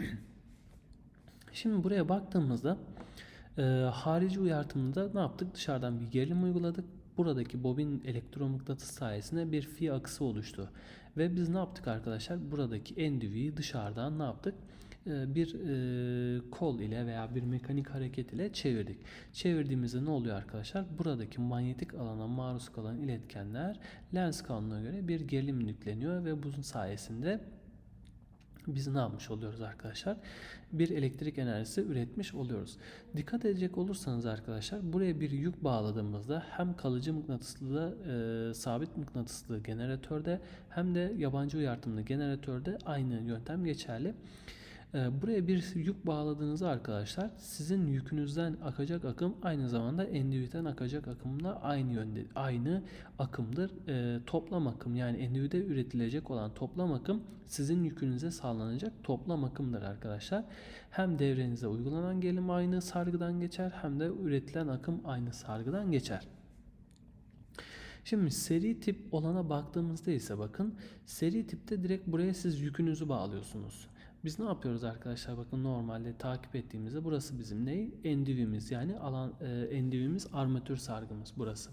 Şimdi buraya baktığımızda e, harici uyartımında ne yaptık? Dışarıdan bir gerilim uyguladık. Buradaki bobin elektromıknatıs sayesinde bir fi akısı oluştu. Ve biz ne yaptık arkadaşlar? Buradaki endüviyi dışarıdan ne yaptık? E, bir e, kol ile veya bir mekanik hareket ile çevirdik. Çevirdiğimizde ne oluyor arkadaşlar? Buradaki manyetik alana maruz kalan iletkenler lens kanununa göre bir gerilim yükleniyor ve bunun sayesinde biz ne yapmış oluyoruz arkadaşlar? Bir elektrik enerjisi üretmiş oluyoruz. Dikkat edecek olursanız arkadaşlar buraya bir yük bağladığımızda hem kalıcı mıknatıslı e, sabit mıknatıslı generatörde hem de yabancı uyartımlı generatörde aynı yöntem geçerli. E, buraya bir yük bağladığınızda arkadaşlar sizin yükünüzden akacak akım aynı zamanda endüviden akacak akımla aynı yönde aynı akımdır. E, toplam akım yani endüvide üretilecek olan toplam akım sizin yükünüze sağlanacak toplam akımdır arkadaşlar. Hem devrenize uygulanan gerilim aynı sargıdan geçer hem de üretilen akım aynı sargıdan geçer. Şimdi seri tip olana baktığımızda ise bakın seri tipte direkt buraya siz yükünüzü bağlıyorsunuz. Biz ne yapıyoruz arkadaşlar? Bakın normalde takip ettiğimizde burası bizim ne? Endivimiz yani alan e, endivimiz armatür sargımız burası.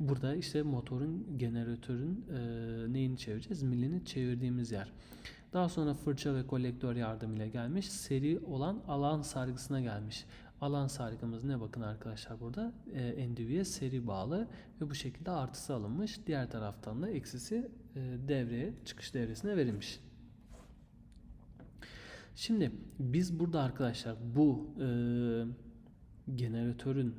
Burada işte motorun, generatörün e, neyini çevireceğiz? Milini çevirdiğimiz yer. Daha sonra fırça ve kolektör yardımıyla gelmiş. Seri olan alan sargısına gelmiş. Alan sargımız ne bakın arkadaşlar burada e, endüviye seri bağlı ve bu şekilde artısı alınmış. Diğer taraftan da eksisi e, devreye çıkış devresine verilmiş. Şimdi biz burada arkadaşlar bu e, generatörün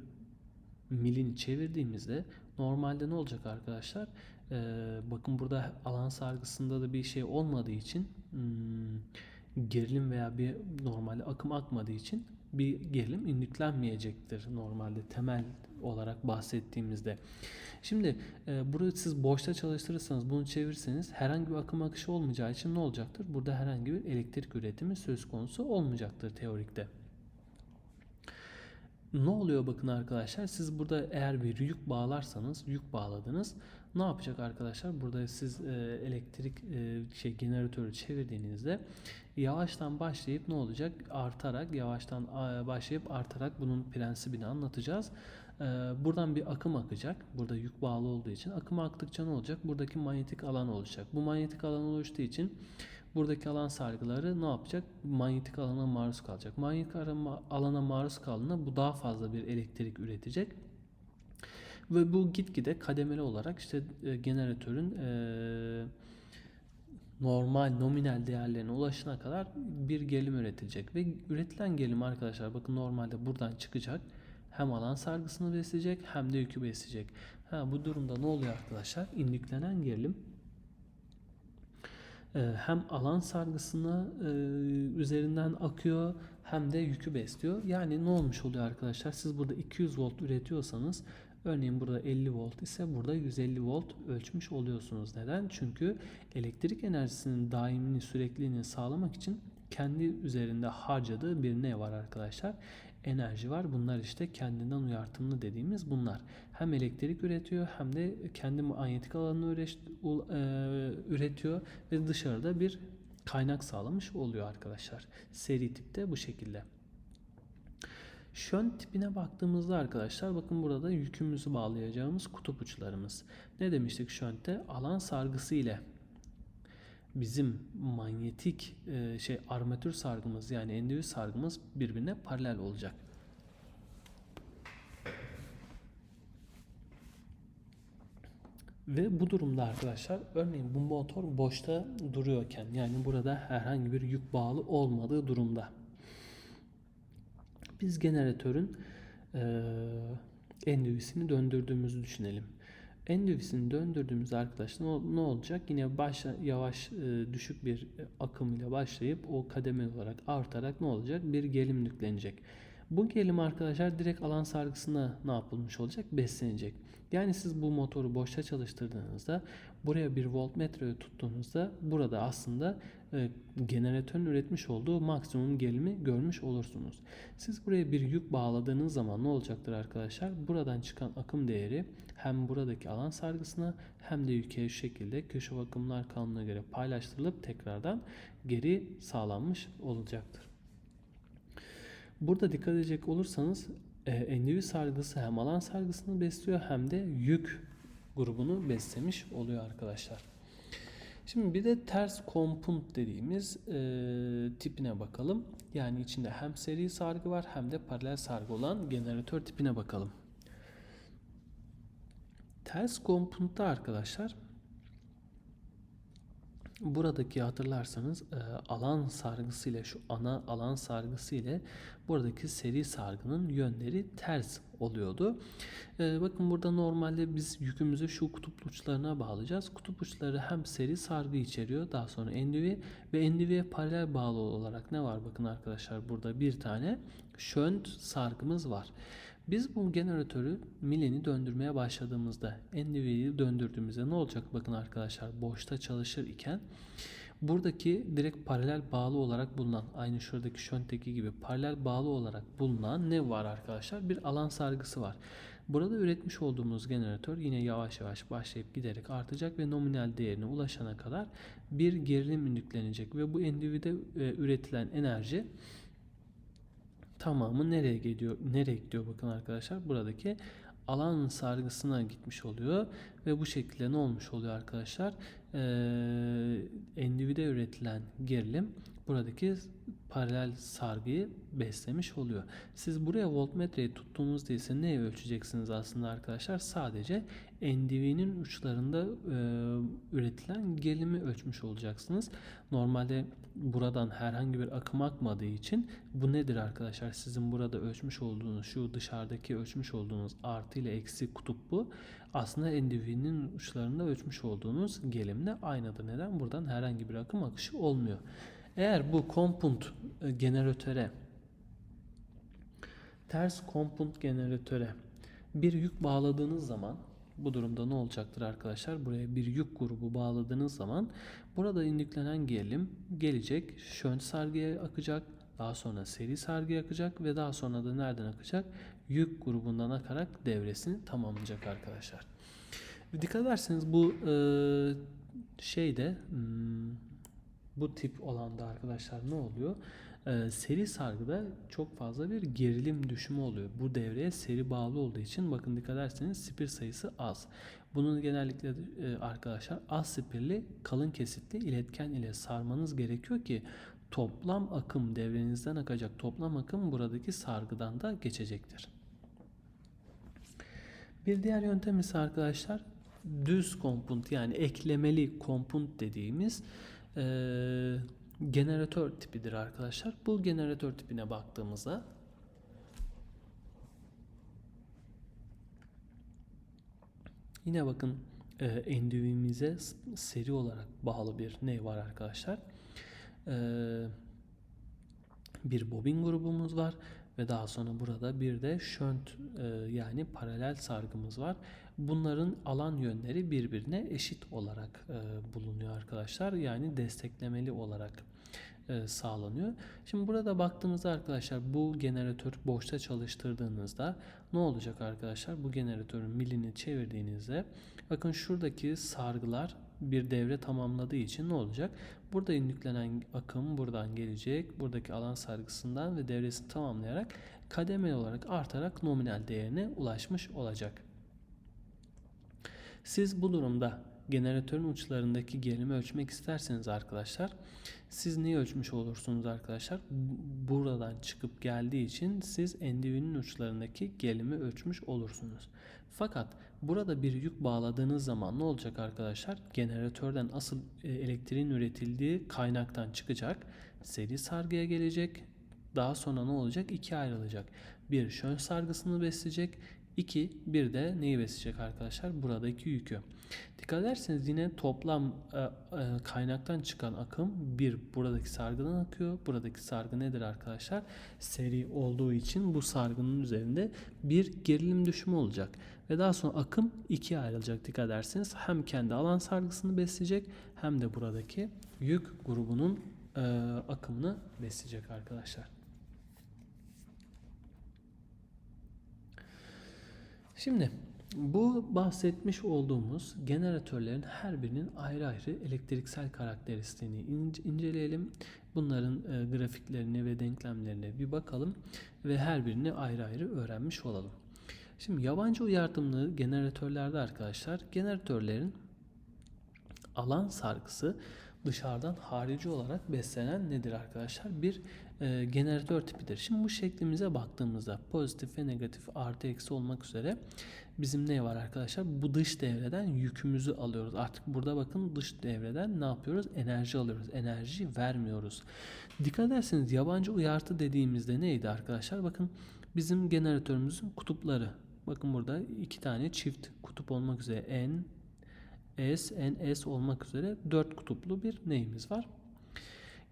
milini çevirdiğimizde normalde ne olacak arkadaşlar? E, bakın burada alan sargısında da bir şey olmadığı için hmm, gerilim veya bir normal akım akmadığı için bir gerilim indüklenmeyecektir normalde temel olarak bahsettiğimizde. Şimdi e, burayı siz boşta çalıştırırsanız bunu çevirirseniz herhangi bir akım akışı olmayacağı için ne olacaktır? Burada herhangi bir elektrik üretimi söz konusu olmayacaktır teorikte. Ne oluyor bakın arkadaşlar siz burada eğer bir yük bağlarsanız yük bağladınız ne yapacak arkadaşlar burada siz e, elektrik e, şey generatörü çevirdiğinizde yavaştan başlayıp ne olacak artarak yavaştan başlayıp artarak bunun prensibini anlatacağız. E, buradan bir akım akacak burada yük bağlı olduğu için akım aktıkça ne olacak buradaki manyetik alan oluşacak bu manyetik alan oluştuğu için buradaki alan sargıları ne yapacak? Manyetik alana maruz kalacak. Manyetik alana maruz kaldığında bu daha fazla bir elektrik üretecek. Ve bu gitgide kademeli olarak işte generatörün e, normal nominal değerlerine ulaşana kadar bir gerilim üretilecek. Ve üretilen gerilim arkadaşlar bakın normalde buradan çıkacak. Hem alan sargısını besleyecek hem de yükü besleyecek. Ha, bu durumda ne oluyor arkadaşlar? İndüklenen gerilim ee, hem alan sargısını e, üzerinden akıyor hem de yükü besliyor. Yani ne olmuş oluyor arkadaşlar? Siz burada 200 volt üretiyorsanız örneğin burada 50 volt ise burada 150 volt ölçmüş oluyorsunuz. Neden? Çünkü elektrik enerjisinin daimini sürekliliğini sağlamak için kendi üzerinde harcadığı bir ne var arkadaşlar? enerji var. Bunlar işte kendinden uyartımlı dediğimiz bunlar. Hem elektrik üretiyor hem de kendi manyetik alanını e, üretiyor ve dışarıda bir kaynak sağlamış oluyor arkadaşlar. Seri tipte bu şekilde. Şön tipine baktığımızda arkadaşlar bakın burada yükümüzü bağlayacağımız kutup uçlarımız. Ne demiştik şönte? Alan sargısı ile bizim manyetik e, şey armatür sargımız yani endüvi sargımız birbirine paralel olacak. Ve bu durumda arkadaşlar örneğin bu motor boşta duruyorken yani burada herhangi bir yük bağlı olmadığı durumda biz generatörün e, endüvisini döndürdüğümüzü düşünelim. Endüvisini döndürdüğümüz arkadaşlar ne olacak? Yine başla, yavaş e, düşük bir akım ile başlayıp o kademe olarak artarak ne olacak? Bir gerilim yüklenecek. Bu gerilim arkadaşlar direkt alan sargısına ne yapılmış olacak? Beslenecek. Yani siz bu motoru boşta çalıştırdığınızda buraya bir voltmetre tuttuğunuzda burada aslında e, jeneratörün üretmiş olduğu maksimum gerilimi görmüş olursunuz. Siz buraya bir yük bağladığınız zaman ne olacaktır arkadaşlar? Buradan çıkan akım değeri hem buradaki alan sargısına hem de yüke şu şekilde köşe bakımlar kanununa göre paylaştırılıp tekrardan geri sağlanmış olacaktır. Burada dikkat edecek olursanız e, endüvi sargısı hem alan sargısını besliyor hem de yük grubunu beslemiş oluyor arkadaşlar. Şimdi bir de ters kompunt dediğimiz e, tipine bakalım. Yani içinde hem seri sargı var hem de paralel sargı olan jeneratör tipine bakalım. Ters kompuntta arkadaşlar buradaki hatırlarsanız e, alan sargısı ile şu ana alan sargısı ile buradaki seri sargının yönleri ters oluyordu. E, bakın burada normalde biz yükümüzü şu kutup uçlarına bağlayacağız. Kutup uçları hem seri sargı içeriyor daha sonra endüvi ve endüviye paralel bağlı olarak ne var bakın arkadaşlar burada bir tane şönt sargımız var. Biz bu jeneratörü mileni döndürmeye başladığımızda endüviyi döndürdüğümüzde ne olacak bakın arkadaşlar boşta çalışır iken buradaki direkt paralel bağlı olarak bulunan aynı şuradaki şöntteki gibi paralel bağlı olarak bulunan ne var arkadaşlar bir alan sargısı var. Burada üretmiş olduğumuz jeneratör yine yavaş yavaş başlayıp giderek artacak ve nominal değerine ulaşana kadar bir gerilim yüklenecek ve bu endüvide e, üretilen enerji tamamı nereye gidiyor? Nereye gidiyor bakın arkadaşlar. Buradaki alan sargısına gitmiş oluyor ve bu şekilde ne olmuş oluyor arkadaşlar? Ee, endüvide üretilen gerilim buradaki paralel sargıyı beslemiş oluyor. Siz buraya voltmetreyi tuttuğunuzda ise neyi ölçeceksiniz aslında arkadaşlar? Sadece NDV'nin uçlarında e, üretilen gerilimi ölçmüş olacaksınız. Normalde buradan herhangi bir akım akmadığı için bu nedir arkadaşlar? Sizin burada ölçmüş olduğunuz şu dışarıdaki ölçmüş olduğunuz artı ile eksi kutup bu. Aslında NDV'nin uçlarında ölçmüş olduğunuz gerilimle aynıdır. Neden? Buradan herhangi bir akım akışı olmuyor. Eğer bu kompunt e, generatöre ters kompunt generatöre bir yük bağladığınız zaman bu durumda ne olacaktır arkadaşlar? Buraya bir yük grubu bağladığınız zaman burada indüklenen gerilim gelecek. Şönt sargıya akacak. Daha sonra seri sargıya akacak ve daha sonra da nereden akacak? Yük grubundan akarak devresini tamamlayacak arkadaşlar. Dikkat ederseniz bu e, şeyde hmm, bu tip olanda arkadaşlar ne oluyor? Ee, seri sargıda çok fazla bir gerilim düşümü oluyor. Bu devreye seri bağlı olduğu için bakın dikkat ederseniz spir sayısı az. Bunun genellikle e, arkadaşlar az spirli kalın kesitli iletken ile sarmanız gerekiyor ki toplam akım devrenizden akacak toplam akım buradaki sargıdan da geçecektir. Bir diğer yöntem ise arkadaşlar düz kompunt yani eklemeli kompunt dediğimiz e, generatör tipidir arkadaşlar. Bu generatör tipine baktığımızda yine bakın e, endüvimize seri olarak bağlı bir ne var arkadaşlar. E, bir bobin grubumuz var ve daha sonra burada bir de şönt e, yani paralel sargımız var. Bunların alan yönleri birbirine eşit olarak e, bulunuyor arkadaşlar. Yani desteklemeli olarak e, sağlanıyor. Şimdi burada baktığımızda arkadaşlar bu generatör boşta çalıştırdığınızda ne olacak arkadaşlar? Bu generatörün milini çevirdiğinizde bakın şuradaki sargılar bir devre tamamladığı için ne olacak? Burada yüklenen akım buradan gelecek. Buradaki alan sargısından ve devresini tamamlayarak kademeli olarak artarak nominal değerine ulaşmış olacak. Siz bu durumda generatörün uçlarındaki gerilimi ölçmek isterseniz arkadaşlar siz neyi ölçmüş olursunuz arkadaşlar? Buradan çıkıp geldiği için siz endivinin uçlarındaki gerilimi ölçmüş olursunuz. Fakat burada bir yük bağladığınız zaman ne olacak arkadaşlar? Generatörden asıl e, elektriğin üretildiği kaynaktan çıkacak. Seri sargıya gelecek. Daha sonra ne olacak? İki ayrılacak. Bir şön sargısını besleyecek 2 bir de neyi besleyecek arkadaşlar? Buradaki yükü. Dikkat ederseniz yine toplam e, e, kaynaktan çıkan akım bir buradaki sargıdan akıyor. Buradaki sargı nedir arkadaşlar? Seri olduğu için bu sargının üzerinde bir gerilim düşümü olacak. Ve daha sonra akım ikiye ayrılacak dikkat ederseniz. Hem kendi alan sargısını besleyecek hem de buradaki yük grubunun e, akımını besleyecek arkadaşlar. Şimdi bu bahsetmiş olduğumuz jeneratörlerin her birinin ayrı ayrı elektriksel karakteristiğini ince- inceleyelim. Bunların e, grafiklerine ve denklemlerine bir bakalım ve her birini ayrı ayrı öğrenmiş olalım. Şimdi yabancı uyartımlı jeneratörlerde arkadaşlar jeneratörlerin alan sargısı dışarıdan harici olarak beslenen nedir arkadaşlar? Bir e, jeneratör tipidir. Şimdi bu şeklimize baktığımızda pozitif ve negatif artı eksi olmak üzere bizim ne var arkadaşlar? Bu dış devreden yükümüzü alıyoruz. Artık burada bakın dış devreden ne yapıyoruz? Enerji alıyoruz. Enerji vermiyoruz. Dikkat ederseniz yabancı uyartı dediğimizde neydi arkadaşlar? Bakın bizim jeneratörümüzün kutupları. Bakın burada iki tane çift kutup olmak üzere N, S, N, S olmak üzere dört kutuplu bir neyimiz var?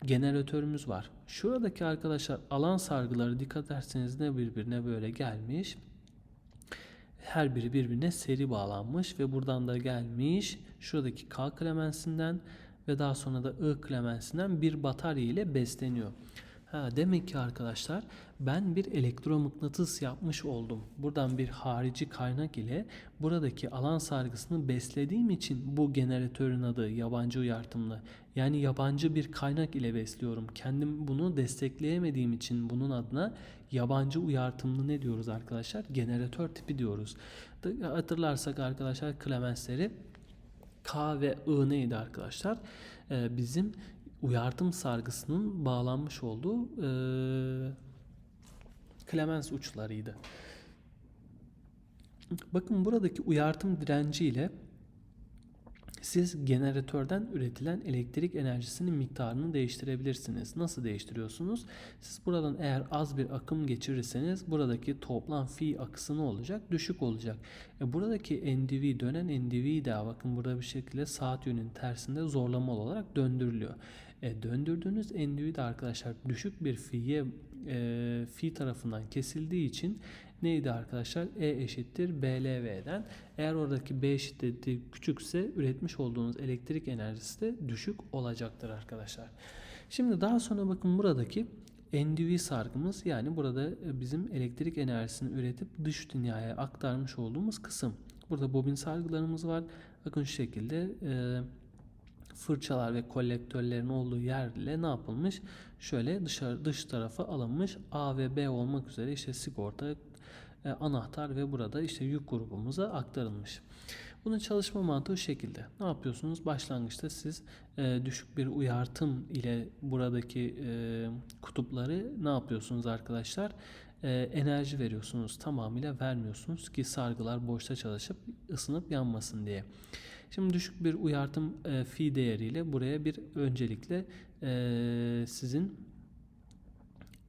Jeneratörümüz var. Şuradaki arkadaşlar alan sargıları dikkat ederseniz ne birbirine böyle gelmiş. Her biri birbirine seri bağlanmış ve buradan da gelmiş. Şuradaki K klemensinden ve daha sonra da I klemensinden bir batarya ile besleniyor. Ha, demek ki arkadaşlar ben bir elektromıknatıs yapmış oldum. Buradan bir harici kaynak ile buradaki alan sargısını beslediğim için bu jeneratörün adı yabancı uyartımlı. Yani yabancı bir kaynak ile besliyorum. Kendim bunu destekleyemediğim için bunun adına yabancı uyartımlı ne diyoruz arkadaşlar? Jeneratör tipi diyoruz. Hatırlarsak arkadaşlar klemensleri K ve I neydi arkadaşlar? Ee, bizim uyartım sargısının bağlanmış olduğu e, klemens uçlarıydı. Bakın buradaki uyartım direnci ile siz jeneratörden üretilen elektrik enerjisinin miktarını değiştirebilirsiniz. Nasıl değiştiriyorsunuz? Siz buradan eğer az bir akım geçirirseniz buradaki toplam fi akısı ne olacak? Düşük olacak. E buradaki NDV dönen NDV de bakın burada bir şekilde saat yönünün tersinde zorlamalı olarak döndürülüyor. E, döndürdüğünüz NDV de arkadaşlar düşük bir fiye e, fi tarafından kesildiği için neydi arkadaşlar? E eşittir BLV'den. Eğer oradaki B şiddeti küçükse üretmiş olduğunuz elektrik enerjisi de düşük olacaktır arkadaşlar. Şimdi daha sonra bakın buradaki NDV sargımız yani burada bizim elektrik enerjisini üretip dış dünyaya aktarmış olduğumuz kısım. Burada bobin sargılarımız var. Bakın şu şekilde e, fırçalar ve kolektörlerin olduğu yerle ne yapılmış? Şöyle dışarı dış tarafa alınmış A ve B olmak üzere işte sigorta, e, anahtar ve burada işte yük grubumuza aktarılmış. Bunun çalışma mantığı şekilde. Ne yapıyorsunuz? Başlangıçta siz e, düşük bir uyartım ile buradaki e, kutupları ne yapıyorsunuz arkadaşlar? E, enerji veriyorsunuz. Tamamıyla vermiyorsunuz ki sargılar boşta çalışıp ısınıp yanmasın diye. Şimdi düşük bir uyartım e, fi değeriyle buraya bir öncelikle e, sizin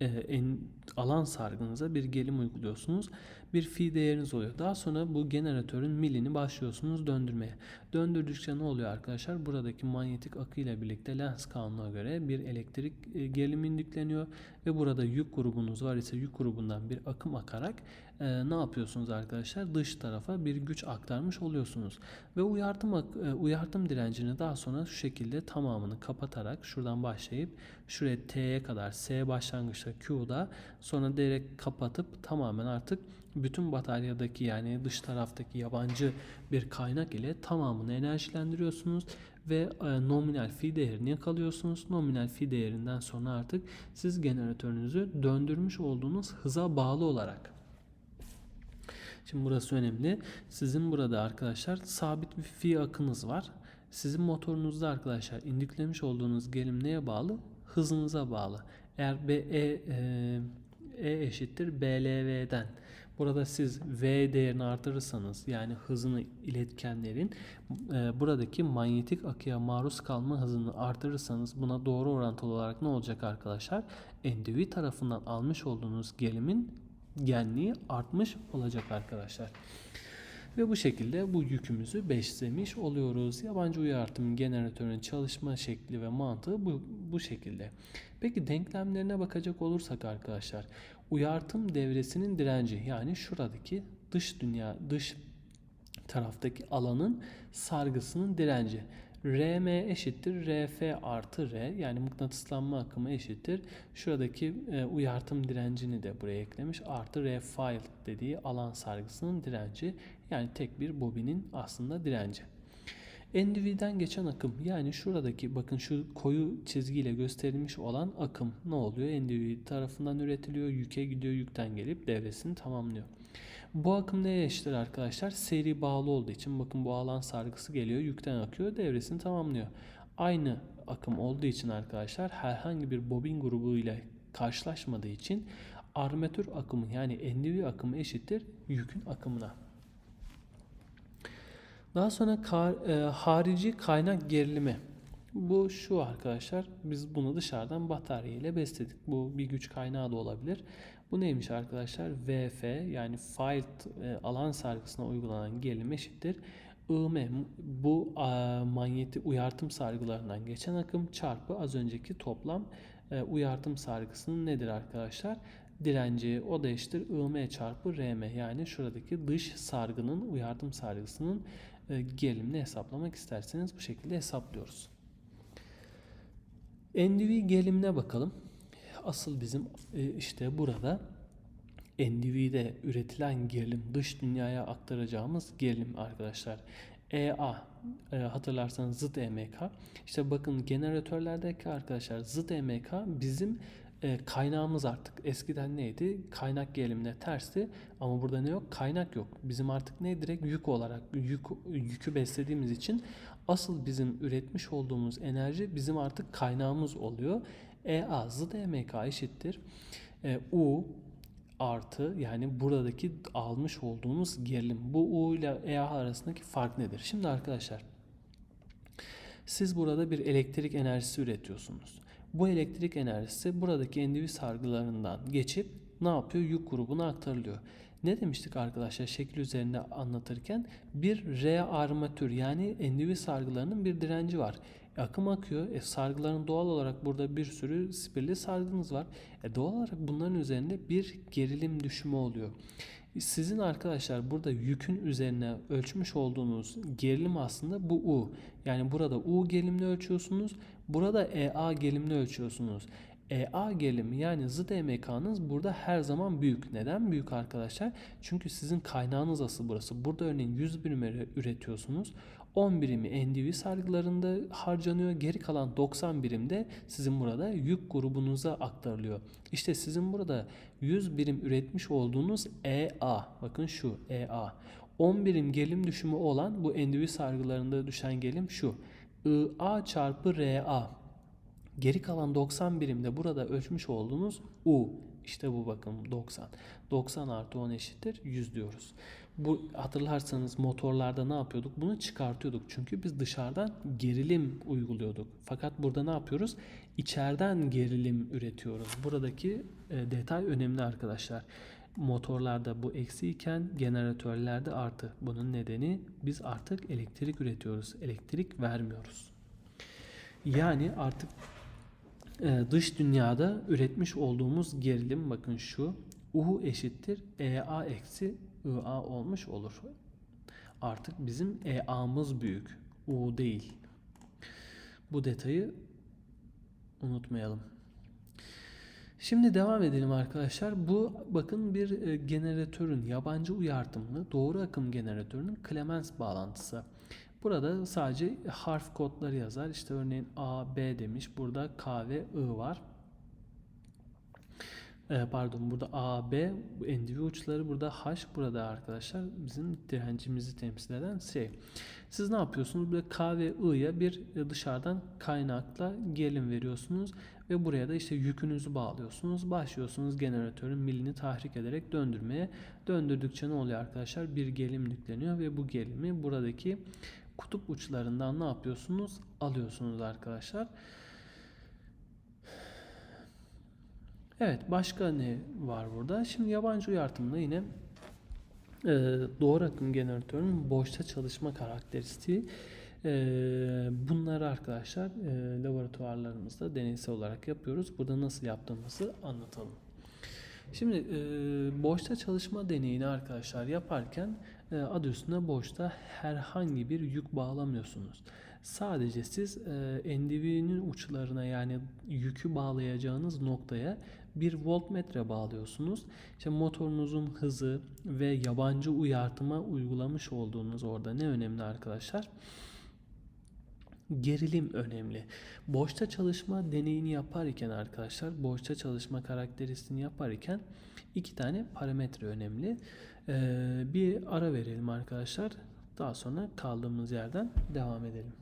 e, en, alan sargınıza bir gelim uyguluyorsunuz. Bir fi değeriniz oluyor. Daha sonra bu jeneratörün milini başlıyorsunuz döndürmeye. Döndürdükçe ne oluyor arkadaşlar? Buradaki manyetik akı ile birlikte Lenz kanununa göre bir elektrik e, gerilim yükleniyor ve burada yük grubunuz var ise yük grubundan bir akım akarak e, ne yapıyorsunuz arkadaşlar? Dış tarafa bir güç aktarmış oluyorsunuz. Ve uyartım e, uyartım direncini daha sonra şu şekilde tamamını kapatarak şuradan başlayıp şuraya T'ye kadar S başlangıçta Q'da sonra direkt kapatıp tamamen artık bütün bataryadaki yani dış taraftaki yabancı bir kaynak ile tamamını enerjilendiriyorsunuz ve e, nominal fi değerini yakalıyorsunuz. Nominal fi değerinden sonra artık siz jeneratörünüzü döndürmüş olduğunuz hıza bağlı olarak Şimdi burası önemli. Sizin burada arkadaşlar sabit bir fi akınız var. Sizin motorunuzda arkadaşlar indüklemiş olduğunuz gelim neye bağlı? Hızınıza bağlı. Eğer B, e, e, e eşittir BLV'den Burada siz V değerini artırırsanız yani hızını iletkenlerin e, buradaki manyetik akıya maruz kalma hızını artırırsanız buna doğru orantılı olarak ne olacak arkadaşlar? NDV tarafından almış olduğunuz gelimin genliği artmış olacak arkadaşlar. Ve bu şekilde bu yükümüzü beslemiş oluyoruz. Yabancı uyartım jeneratörünün çalışma şekli ve mantığı bu, bu şekilde. Peki denklemlerine bakacak olursak arkadaşlar uyartım devresinin direnci yani şuradaki dış dünya dış taraftaki alanın sargısının direnci. Rm eşittir Rf artı R yani mıknatıslanma akımı eşittir. Şuradaki e, uyartım direncini de buraya eklemiş. Artı R file dediği alan sargısının direnci yani tek bir bobinin aslında direnci. NDV'den geçen akım yani şuradaki bakın şu koyu çizgiyle gösterilmiş olan akım ne oluyor? NDV tarafından üretiliyor, yüke gidiyor, yükten gelip devresini tamamlıyor. Bu akım neye eşittir arkadaşlar? Seri bağlı olduğu için bakın bu alan sargısı geliyor, yükten akıyor, devresini tamamlıyor. Aynı akım olduğu için arkadaşlar herhangi bir bobin grubu ile karşılaşmadığı için armatür akımı yani NDV akımı eşittir yükün akımına. Daha sonra kar, e, harici kaynak gerilimi. Bu şu arkadaşlar. Biz bunu dışarıdan batarya ile besledik. Bu bir güç kaynağı da olabilir. Bu neymiş arkadaşlar? VF yani field e, alan sargısına uygulanan gerilim eşittir. IM bu e, manyetik uyartım sargılarından geçen akım çarpı az önceki toplam e, uyartım sargısının nedir arkadaşlar? Direnci o da eşittir IM çarpı RM yani şuradaki dış sargının uyartım sargısının e, gerilimini hesaplamak isterseniz bu şekilde hesaplıyoruz. NDV gerilimine bakalım. Asıl bizim e, işte burada NDV'de üretilen gerilim dış dünyaya aktaracağımız gerilim arkadaşlar. EA e, hatırlarsanız zıt EMK. İşte bakın jeneratörlerdeki arkadaşlar zıt EMK bizim e, kaynağımız artık. Eskiden neydi? Kaynak gerilimine tersti ama burada ne yok? Kaynak yok. Bizim artık ne? Direkt yük olarak yük, yükü beslediğimiz için asıl bizim üretmiş olduğumuz enerji bizim artık kaynağımız oluyor. EA zıt EMK eşittir. E, U artı yani buradaki almış olduğumuz gerilim. Bu U ile EA arasındaki fark nedir? Şimdi arkadaşlar siz burada bir elektrik enerjisi üretiyorsunuz. Bu elektrik enerjisi buradaki endüvi sargılarından geçip ne yapıyor? Yük grubuna aktarılıyor. Ne demiştik arkadaşlar şekil üzerinde anlatırken? Bir R armatür yani endüvi sargılarının bir direnci var. E, akım akıyor. E, sargıların doğal olarak burada bir sürü spirli sargınız var. E, doğal olarak bunların üzerinde bir gerilim düşümü oluyor. Sizin arkadaşlar burada yükün üzerine ölçmüş olduğunuz gerilim aslında bu U. Yani burada U gerilimini ölçüyorsunuz. Burada EA gerilimini ölçüyorsunuz. EA gerilimi yani zıt EMK'nız burada her zaman büyük. Neden büyük arkadaşlar? Çünkü sizin kaynağınız asıl burası. Burada örneğin 100 birim üretiyorsunuz. 10 birimi NDV sargılarında harcanıyor. Geri kalan 90 birim de sizin burada yük grubunuza aktarılıyor. İşte sizin burada 100 birim üretmiş olduğunuz EA. Bakın şu EA. 10 birim gelim düşümü olan bu NDV sargılarında düşen gelim şu. IA çarpı RA. Geri kalan 90 birimde burada ölçmüş olduğunuz U. İşte bu bakın 90. 90 artı 10 eşittir 100 diyoruz. Bu hatırlarsanız motorlarda ne yapıyorduk? Bunu çıkartıyorduk. Çünkü biz dışarıdan gerilim uyguluyorduk. Fakat burada ne yapıyoruz? İçeriden gerilim üretiyoruz. Buradaki e, detay önemli arkadaşlar. Motorlarda bu eksi iken jeneratörlerde artı. Bunun nedeni biz artık elektrik üretiyoruz. Elektrik vermiyoruz. Yani artık dış dünyada üretmiş olduğumuz gerilim bakın şu U eşittir EA eksi IA olmuş olur. Artık bizim EA'mız büyük. U değil. Bu detayı unutmayalım. Şimdi devam edelim arkadaşlar. Bu bakın bir e, jeneratörün yabancı uyartımlı doğru akım jeneratörünün Clemens bağlantısı. Burada sadece harf kodları yazar. İşte örneğin A, B demiş. Burada K ve I var. Ee, pardon burada A, B endüvi uçları burada H burada arkadaşlar bizim direncimizi temsil eden şey. Siz ne yapıyorsunuz? Burada K ve I'ya bir dışarıdan kaynakla gerilim veriyorsunuz ve buraya da işte yükünüzü bağlıyorsunuz. Başlıyorsunuz jeneratörün milini tahrik ederek döndürmeye. Döndürdükçe ne oluyor arkadaşlar? Bir gerilim yükleniyor ve bu gerilimi buradaki kutup uçlarından ne yapıyorsunuz? Alıyorsunuz arkadaşlar. Evet başka ne var burada? Şimdi yabancı uyartımda yine e, doğru akım jeneratörünün boşta çalışma karakteristiği e, bunları arkadaşlar e, laboratuvarlarımızda deneysel olarak yapıyoruz. Burada nasıl yaptığımızı anlatalım. Şimdi e, boşta çalışma deneyini arkadaşlar yaparken adı üstünde boşta herhangi bir yük bağlamıyorsunuz. Sadece siz e, NDV'nin uçlarına yani yükü bağlayacağınız noktaya bir voltmetre bağlıyorsunuz. İşte motorunuzun hızı ve yabancı uyartıma uygulamış olduğunuz orada ne önemli arkadaşlar? Gerilim önemli. Boşta çalışma deneyini yaparken arkadaşlar, boşta çalışma karakteristiğini yaparken iki tane parametre önemli. Ee, bir ara verelim arkadaşlar. Daha sonra kaldığımız yerden devam edelim.